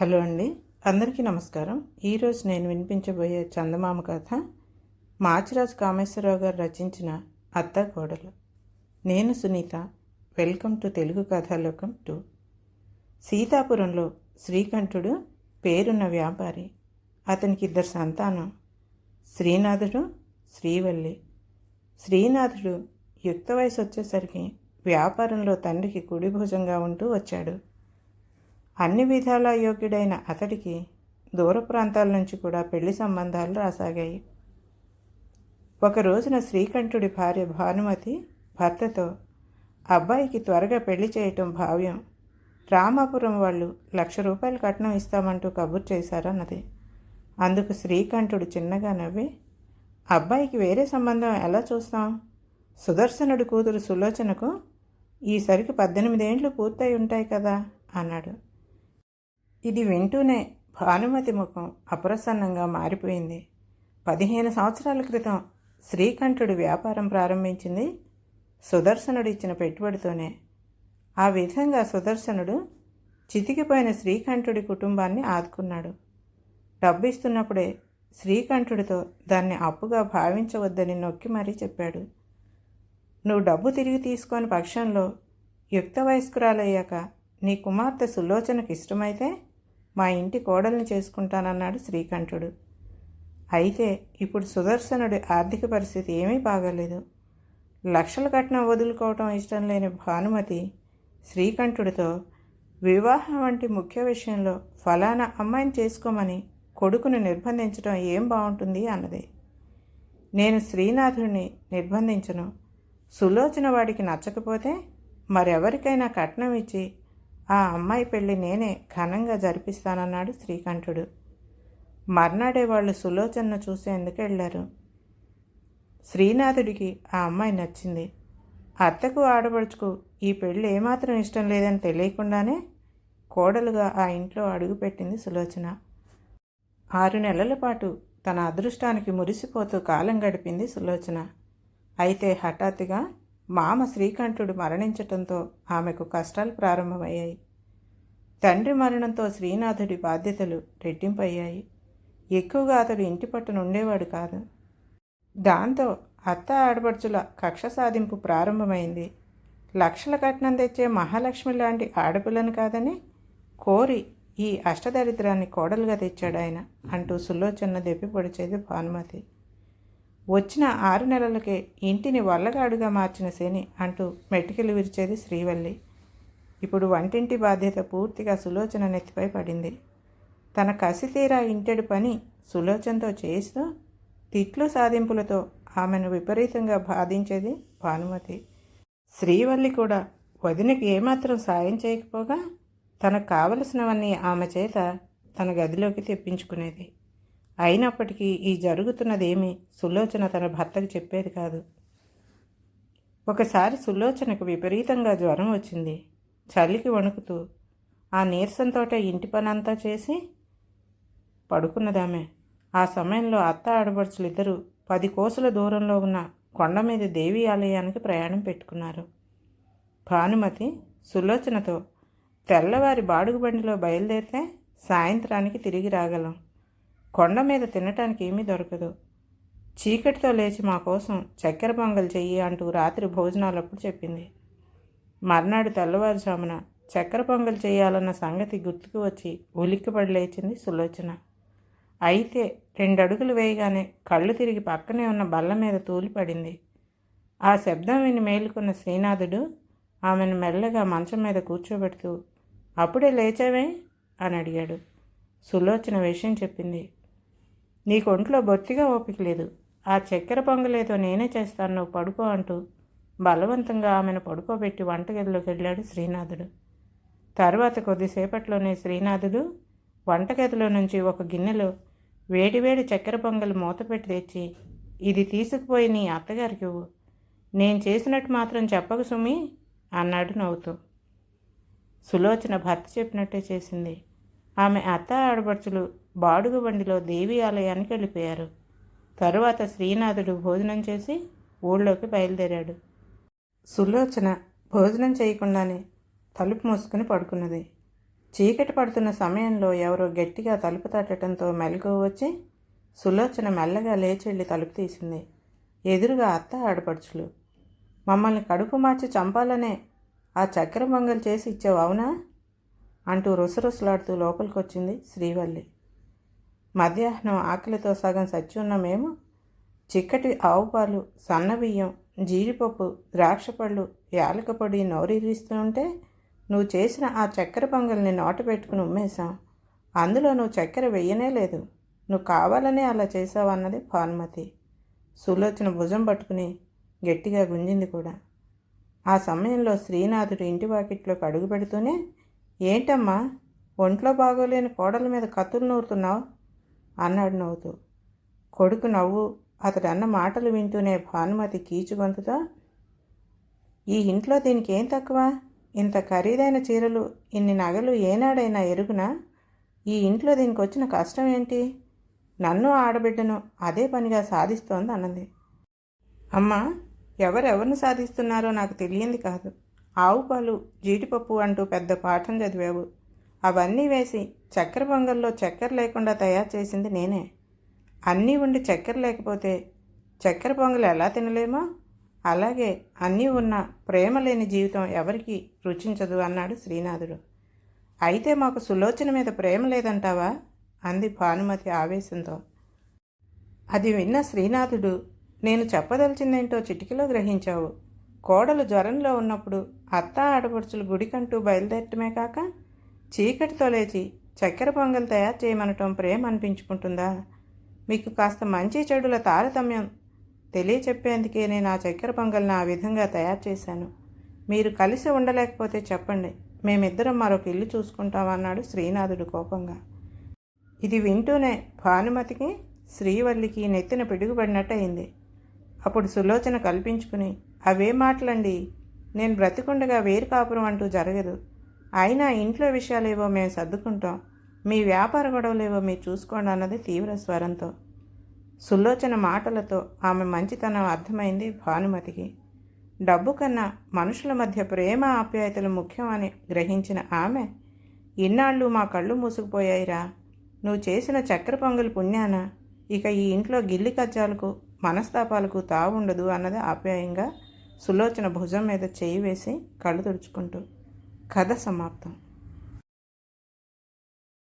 Hello అండి. అందరికీ నమస్కారం. ఈరోజు నేను వినిపించబోయే చందమామ కథ మాచిరాజు కామేశ్వరరావు గారు రచించిన అత్త కోడలు. నేను సునీత. వెల్కమ్ టు తెలుగు కథాలోకం టూ. సీతాపురంలో శ్రీకంఠుడు పేరున్న వ్యాపారి. అతనికి ఇద్దరు సంతానం. శ్రీనాథుడు శ్రీవల్లి. శ్రీనాథుడు యుక్త వయసు వచ్చేసరికి వ్యాపారంలో తండ్రికి కుడిభుజంగా ఉంటూ వచ్చాడు. అన్ని విధాల యోగ్యుడైన అతడికి దూర ప్రాంతాల నుంచి కూడా పెళ్ళి సంబంధాలు రాసాగాయి. ఒక రోజున శ్రీకంఠుడి భార్య భానుమతి భర్తతో అబ్బాయికి త్వరగా పెళ్ళి చేయటం భావ్యం. రామాపురం వాళ్ళు లక్ష రూపాయలు కట్నం ఇస్తామంటూ కబుర్ చేశారన్నది. అందుకు శ్రీకంఠుడు చిన్నగా నవ్వి అబ్బాయికి వేరే సంబంధం ఎలా చూస్తాం? సుదర్శనుడి కూతురు సులోచనకు ఈసరికి పద్దెనిమిదేండ్లు పూర్తయి ఉంటాయి కదా అన్నాడు. ఇది వింటూనే భానుమతి ముఖం అప్రసన్నంగా మారిపోయింది. పదిహేను సంవత్సరాల క్రితం శ్రీకంఠుడు వ్యాపారం ప్రారంభించింది సుదర్శనుడు ఇచ్చిన పెట్టుబడితోనే. ఆ విధంగా సుదర్శనుడు చితికిపోయిన శ్రీకంఠుడి కుటుంబాన్ని ఆదుకున్నాడు. డబ్బు ఇస్తున్నప్పుడే శ్రీకంఠుడితో దాన్ని అప్పుగా భావించవద్దని నొక్కి మరీ చెప్పాడు. నువ్వు డబ్బు తిరిగి తీసుకొని పక్షంలో యుక్త వయస్కురాలయ్యాక నీ కుమార్తె సులోచనకు ఇష్టమైతే మా ఇంటి కోడల్ని చేసుకుంటానన్నాడు శ్రీకంఠుడు. అయితే ఇప్పుడు సుదర్శనుడి ఆర్థిక పరిస్థితి ఏమీ బాగలేదు. లక్షల కట్నం వదులుకోవటం ఇష్టం లేని భానుమతి శ్రీకంఠుడితో వివాహం వంటి ముఖ్య విషయంలో ఫలానా అమ్మాయిని చేసుకోమని కొడుకును నిర్బంధించడం ఏం బాగుంటుంది అన్నది. నేను శ్రీనాథుడిని నిర్బంధించను. సులోచన వాడికి నచ్చకపోతే మరెవరికైనా కట్నం ఇచ్చి ఆ అమ్మాయి పెళ్ళి నేనే ఘనంగా జరిపిస్తానన్నాడు శ్రీకంఠుడు. మర్నాడే వాళ్ళు సులోచనను చూసేందుకు వెళ్ళారు. శ్రీనాథుడికి ఆ అమ్మాయి నచ్చింది. అత్తకు ఆడపడుచుకు ఈ పెళ్ళి ఏమాత్రం ఇష్టం లేదని తెలియకుండానే కోడలుగా ఆ ఇంట్లో అడుగుపెట్టింది సులోచన. ఆరు నెలల పాటు తన అదృష్టానికి మురిసిపోతూ కాలం గడిపింది సులోచన. అయితే హఠాత్తుగా మామ శ్రీకంఠుడు మరణించటంతో ఆమెకు కష్టాలు ప్రారంభమయ్యాయి. తండ్రి మరణంతో శ్రీనాథుడి బాధ్యతలు రెట్టింపయ్యాయి. ఎక్కువగా అతడు ఇంటి పట్టున ఉండేవాడు కాదు. దాంతో అత్త ఆడపడుచుల కక్ష సాధింపు ప్రారంభమైంది. లక్షల కట్నం తెచ్చే మహాలక్ష్మి లాంటి ఆడపిల్లను కాదని కోరి ఈ అష్టదరిద్రాన్ని కోడలుగా తెచ్చాడు ఆయన అంటూ సులోచన దెప్పిపొడిచేది భానుమతి. వచ్చిన ఆరు నెలలకే ఇంటిని వల్లగాడుగా మార్చిన శని అంటూ మెట్టికలు విరిచేది శ్రీవల్లి. ఇప్పుడు వంటింటి బాధ్యత పూర్తిగా సులోచన నెత్తిపై పడింది. తన కసితీరా ఇంటెడు పని సులోచనతో చేస్తూ తిట్లు సాధింపులతో ఆమెను విపరీతంగా బాధించేది భానుమతి. శ్రీవల్లి కూడా వదినకి ఏమాత్రం సాయం చేయకపోగా తనకు కావలసినవన్నీ ఆమె చేత తన గదిలోకి తెప్పించుకునేది. అయినప్పటికీ ఈ జరుగుతున్నదేమీ సులోచన తన భర్తకు చెప్పేది కాదు. ఒకసారి సులోచనకు విపరీతంగా జ్వరం వచ్చింది. చలికి వణుకుతూ ఆ నీరసంతోట ఇంటి పనంతా చేసి పడుకున్నదామె. ఆ సమయంలో అత్త ఆడపడుచులు ఇద్దరు పది కోసుల దూరంలో ఉన్న కొండ మీద దేవి ఆలయానికి ప్రయాణం పెట్టుకున్నారు. భానుమతి సులోచనతో తెల్లవారి బాడుగు బండిలో బయలుదేరితే సాయంత్రానికి తిరిగి రాగలం. కొండ మీద తినటానికి ఏమీ దొరకదు. చీకటితో లేచి మా కోసం చక్కెర పొంగల్ చెయ్యి అంటూ రాత్రి భోజనాలప్పుడు చెప్పింది. మర్నాడు తెల్లవారుజామున చక్కెర పొంగల్ చేయాలన్న సంగతి గుర్తుకు వచ్చి ఉలిక్కిపడి లేచింది సులోచన. అయితే రెండు అడుగులు వేయగానే కళ్ళు తిరిగి పక్కనే ఉన్న బల్ల మీద తూలిపడింది. ఆ శబ్దం విని మేలుకున్న శ్రీనాథుడు ఆమెను మెల్లగా మంచం మీద కూర్చోబెడుతూ అప్పుడే లేచావే? అని అడిగాడు. సులోచన విషయం చెప్పింది నీకు ఒంట్లో బొత్తిగా ఓపిక లేదు. ఆ చక్కెర పొంగలేదో నేనే చేస్తాను నువ్వు పడుకో అంటూ బలవంతంగా ఆమెను పడుకోబెట్టి వంటగదిలోకి వెళ్ళాడు శ్రీనాథుడు. తర్వాత కొద్దిసేపట్లోనే శ్రీనాథుడు వంటగదిలో నుంచి ఒక గిన్నెలో వేడివేడి చక్కెర పొంగల్ మూతపెట్టి తెచ్చి ఇది తీసుకుపోయి నీ అత్తగారికి ఇవ్వు. నేను చేసినట్టు మాత్రం చెప్పకు సుమి అన్నాడు నవ్వుతూ. సులోచన భర్త చెప్పినట్టే చేసింది. ఆమె అత్త ఆడపడుచులు బాడుగు బండిలో దేవి ఆలయానికి వెళ్ళిపోయారు. తరువాత శ్రీనాథుడు భోజనం చేసి ఊళ్ళోకి బయలుదేరాడు. సులోచన భోజనం చేయకుండానే తలుపు మూసుకుని పడుకున్నది. చీకటి పడుతున్న సమయంలో ఎవరో గట్టిగా తలుపు తట్టడంతో మెలకు వచ్చి సులోచన మెల్లగా లేచెళ్ళి తలుపు తీసింది. ఎదురుగా అత్త ఆడపడుచులు. మమ్మల్ని కడుపు మార్చి చంపాలనే ఆ చక్కెర బొంగలు చేసి ఇచ్చావు అవునా? అంటూ రుసరుసలాడుతూ లోపలికి వచ్చింది శ్రీవల్లి. మధ్యాహ్నం ఆకలితో సగం సచ్చి ఉన్న మేము చిక్కటి ఆవుపాలు సన్నబియ్యం జీడిపప్పు ద్రాక్షపళ్ళు యాలక పొడి నోరిరిస్తూ ఉంటే నువ్వు చేసిన ఆ చక్కెర పొంగల్ని నోట పెట్టుకుని ఉమ్మేశాం అందులో నువ్వు చక్కెర వెయ్యనే లేదు. నువ్వు కావాలనే అలా చేసావు అన్నది భానుమతి సులోచన భుజం పట్టుకుని గట్టిగా గుంజింది కూడా. ఆ సమయంలో శ్రీనాథుడు ఇంటి వాకిట్లోకి అడుగు పెడుతూనే ఏంటమ్మా ఒంట్లో బాగోలేని కోడల మీద కత్తులు నూరుతున్నావు? అన్నాడు నవ్వుతూ. కొడుకు నవ్వు అతడు అన్న మాటలు వింటూనే భానుమతి కీచుగొంతుతో ఈ ఇంట్లో దీనికి ఏం తక్కువ? ఇంత ఖరీదైన చీరలు ఇన్ని నగలు ఏనాడైనా ఎరుగునా? ఈ ఇంట్లో దీనికి వచ్చిన కష్టం ఏంటి? నన్ను ఆడబిడ్డను అదే పనిగా సాధిస్తోంది అన్నది. అమ్మా ఎవరెవరిని సాధిస్తున్నారో నాకు తెలియంది కాదు. ఆవు పాలు జీడిపప్పు అంటూ పెద్ద పాఠం చదివావు. అవన్నీ వేసి చక్కెర పొంగల్లో చక్కెర లేకుండా తయారు చేసింది నేనే. అన్నీ ఉండి చక్కెర లేకపోతే చక్కెర పొంగలు ఎలా తినలేమో? అలాగే అన్నీ ఉన్న ప్రేమ లేని జీవితం ఎవరికి రుచించదు అన్నాడు శ్రీనాథుడు. అయితే మాకు సులోచన మీద ప్రేమ లేదంటావా? అంది భానుమతి ఆవేశంతో. అది విన్న శ్రీనాథుడు నేను చెప్పదలిచిందేంటో చిటికలో గ్రహించావు. కోడలు జ్వరంలో ఉన్నప్పుడు అత్త ఆడపడుచులు గుడికంటూ బయలుదేరటమే కాక చీకటితో లేచి చక్కెర పొంగల్ తయారు చేయమనటం ప్రేమ అనిపించుకుంటుందా? మీకు కాస్త మంచి చెడుల తారతమ్యం తెలియచెప్పేందుకే నేను ఆ చక్కెర పొంగల్ని ఆ విధంగా తయారు చేశాను. మీరు కలిసి ఉండలేకపోతే చెప్పండి. మేమిద్దరం మరొక ఇల్లు చూసుకుంటామన్నాడు శ్రీనాథుడు కోపంగా. ఇది వింటూనే భానుమతికి శ్రీవల్లికి నెత్తిన పిడుగుపడినట్టు అయింది అప్పుడు సులోచన కల్పించుకుని అవే మాటలండి. నేను బ్రతికుండగా వేరు కాపురం అంటూ జరగదు. అయినా ఇంట్లో విషయాలేవో మేము సర్దుకుంటాం. మీ వ్యాపార గొడవలేవో మీరు చూసుకోండి అన్నది తీవ్ర స్వరంతో. సులోచన మాటలతో ఆమె మంచితనం అర్థమైంది భానుమతికి. డబ్బు కన్నా మనుషుల మధ్య ప్రేమ ఆప్యాయతలు ముఖ్యమని గ్రహించిన ఆమె ఇన్నాళ్ళు మా కళ్ళు మూసుకుపోయాయిరా. నువ్వు చేసిన చక్కెర పొంగలి పుణ్యాన? ఇక ఈ ఇంట్లో గిల్లి కజ్జాలకు మనస్తాపాలకు తావుండదు అన్నది ఆప్యాయంగా సులోచన భుజం మీద చేయి వేసి కళ్ళు తుడుచుకుంటూ. కథ సమాప్తం.